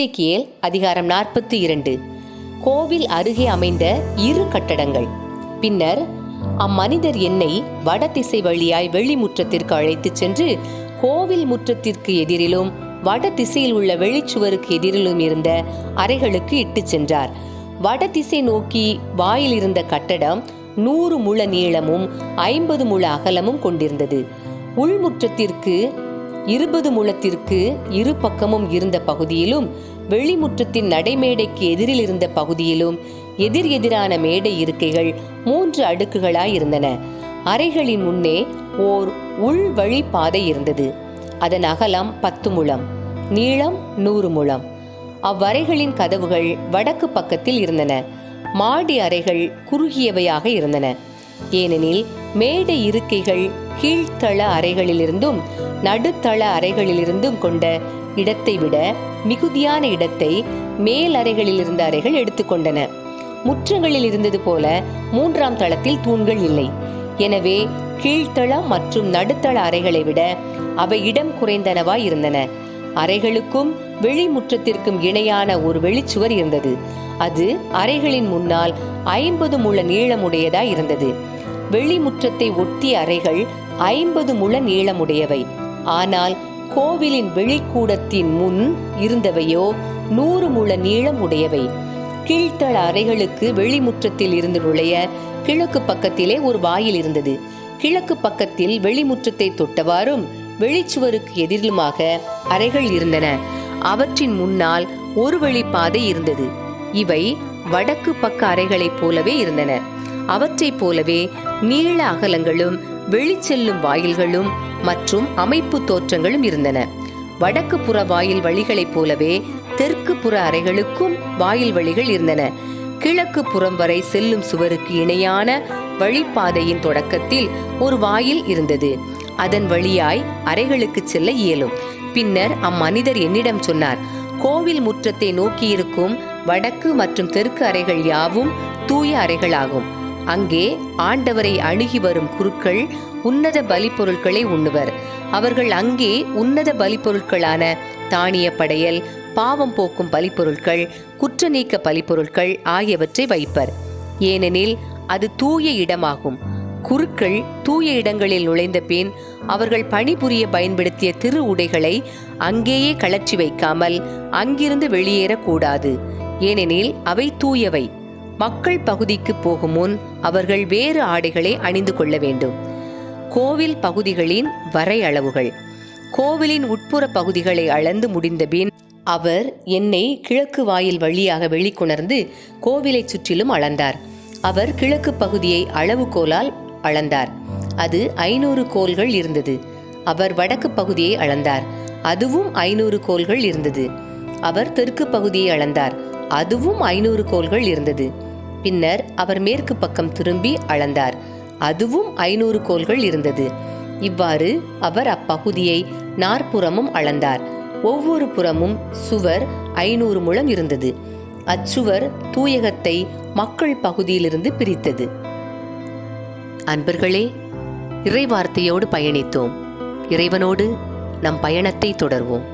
எசேக்கியேல் அதிகாரம் நாற்பத்தி இரண்டு. கோவில் அருகே அமைந்த இரு கட்டடங்கள். பின்னர் அம்மனிதர் என்னை வடதிசை வழியாய் வெளிமுற்றத்திற்கு அழைத்துச் சென்று கோவில் முற்றத்திற்கு எதிரிலும் வட திசையில் உள்ள வெளிச்சுவருக்கு எதிரிலும் இருந்த அறைகளுக்கு இட்டுச் சென்றார். வடதிசை நோக்கி வாயில் இருந்த கட்டடம் நூறு முழ நீளமும் ஐம்பது முழ அகலமும் கொண்டிருந்தது. உள்முற்றத்திற்கு இருபது முழத்திற்கு இரு பக்கமும் இருந்த பகுதியிலும் வெளிமுற்றத்தின் நடைமேடைக்கு எதிரில் இருந்த பகுதியிலும் எதிர் எதிரான மேடை இருக்கைகள் மூன்று அடுக்குகளாய் இருந்தன. அறைகளின் முன்னே ஓர் உள் வழி பாதை இருந்தது. அதன் அகலம் பத்து முழம் நீளம் நூறு முழம். அவ்வறைகளின் கதவுகள் வடக்கு பக்கத்தில் இருந்தன. மாடி அறைகள் குறுகியவையாக இருந்தன. ஏனெனில் மேடை இருக்கைகள் கீழ்த்தள அறைகளிலிருந்தும் நடுத்தள அறைகளிலிருந்தும் கொண்ட இடத்தை விட மிகுதியான இடத்தை மேல் அறைகளில் இருந்த அறைகள் எடுத்துக்கொண்டன முற்றங்களில் இருந்தது போல மூன்றாம் தளத்தில் தூண்கள் இல்லை. எனவே கீழ்த்தள மற்றும் நடுத்தள அறைகளை விட அவை இடம் குறைந்தனவாய் இருந்தன. அறைகளுக்கும் வெளி முற்றத்திற்கும் இணையான ஒரு வெளிச்சுவர் இருந்தது. அது அறைகளின் முன்னால் ஐம்பது முழ நீளமுடையதாய் இருந்தது. வெளிமுற்றத்தை ஒட்டிய அறைகள் ஐம்பது முழ நீளமுடையவை ஆனால் கோவிலின் வெளிக்கூடத்தின் முன் இருந்தவையோ நூறு முழ நீளம் உடையவை கீழ்த்தள அறைகளுக்கு வெளிமுற்றத்தில் இருந்து நுழைய கிழக்கு பக்கத்திலே ஒரு வாயில் இருந்தது. கிழக்கு பக்கத்தில் வெளிமுற்றத்தை தொட்டவாறும் வெளிச்சுவருக்கு எதிரிலுமாக அறைகள் இருந்தன. அவற்றின் முன்னால் ஒரு வழிப்பாதை இருந்தது. இவை வடக்கு பக்க அறைகளைப் போலவே இருந்தன. அவற்றைப் போலவே நீள அகலங்களும் வெளிச்செல்லும் வாயில்களும் மற்றும் அமைப்பு தோற்றங்களும் இருந்தன. வடக்கு புற வாயில் வழிகளைப் போலவே தெற்கு புற அறைகளுக்கும் வாயில் வழிகள் இருந்தன. கிழக்கு புறம் வரை செல்லும் சுவருக்கு இணையான வழிப்பாதையின் தொடக்கத்தில் ஒரு வாயில் இருந்தது. அதன் வழியாய் அறைகளுக்கு செல்ல இயலும். பின்னர் அம்மனிதர் என்னிடம் சொன்னார் கோவில் முற்றத்தை நோக்கியிருக்கும் வடக்கு மற்றும் தெற்கு அறைகள் யாவும் தூய அறைகளாகும். அங்கே ஆண்டவரை அணுகி வரும் குருக்கள் உன்னத பலிப்பொருட்களை உண்ணுவர். அவர்கள் அங்கே உன்னத பலிப்பொருட்களான தானிய படையல் பாவம் போக்கும் பலிப்பொருட்கள் குற்ற நீக்க பலிப்பொருட்கள் ஆகியவற்றை வைப்பர். ஏனெனில் அது தூய இடமாகும். குருக்கள் தூய இடங்களில் நுழைந்த பின் அவர்கள் பணிபுரிய பயன்படுத்திய திரு உடைகளை அங்கேயே கலற்றி வைக்காமல் அங்கிருந்து வெளியேறக்கூடாது. ஏனெனில் அவை தூயவை. மக்கள் பகுதிக்கு போகும் முன் அவர்கள் வேறு ஆடைகளை அணிந்து கொள்ள வேண்டும். கோவில் பகுதிகளின் வரையளவுகள். கோவிலின் உட்புற பகுதிகளை அளந்து முடிந்தபின் அவர் என்னை கிழக்கு வாயில் வழியாக வெளிக்கொணர்ந்து கோவிலைச் சுற்றிலும் அளந்தார். அவர் கிழக்கு பகுதியை அளவுகோலால் அளந்தார். அது ஐநூறு கோல்கள் இருந்தது. அவர் வடக்கு பகுதியை அளந்தார். அதுவும் ஐநூறு கோல்கள் இருந்தது. அவர் தெற்கு பகுதியை அளந்தார். அதுவும் ஐநூறு கோல்கள் இருந்தது. பின்னர் அவர் மேற்கு பக்கம் திரும்பி அளந்தார். அதுவும் ஐநூறு கோல்கள் இருந்தது. இவ்வாறு அவர் அப்பகுதியை நாற்புறமும் அளந்தார். ஒவ்வொரு புறமும் சுவர் ஐநூறு முழம் இருந்தது. அச்சுவர் தூயகத்தை மக்கள் பகுதியிலிருந்து பிரித்தது. அன்பர்களே இறைவார்த்தையோடு பயணித்தோம். இறைவனோடு நம் பயணத்தை தொடர்வோம்.